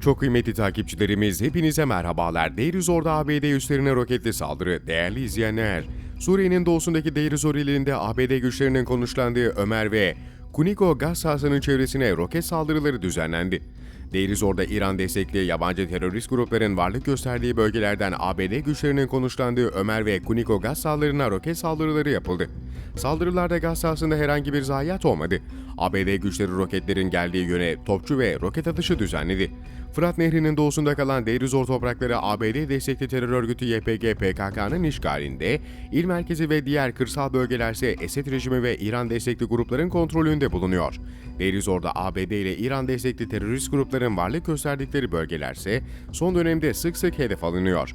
Çok kıymetli takipçilerimiz hepinize merhabalar. Deir Zor'da ABD üslerine roketli saldırı. Değerli izleyenler, Suriye'nin doğusundaki Deir Zor ilinde ABD güçlerinin konuşlandığı Ömer ve Kuniko gaz sahasının çevresine roket saldırıları düzenlendi. Deir Zor'da İran destekli yabancı terörist grupların varlık gösterdiği bölgelerden ABD güçlerinin konuşlandığı Ömer ve Kuniko gaz sahalarına roket saldırıları yapıldı. Saldırılarda gaz sahasında herhangi bir zayiat olmadı. ABD güçleri roketlerin geldiği yöne topçu ve roket atışı düzenledi. Fırat Nehri'nin doğusunda kalan Deir Zor toprakları ABD destekli terör örgütü YPG PKK'nın işgalinde, il merkezi ve diğer kırsal bölgelerse Esed rejimi ve İran destekli grupların kontrolünde bulunuyor. Deir Zor'da ABD ile İran destekli terörist grupların varlık gösterdikleri bölgelerse son dönemde sık sık hedef alınıyor.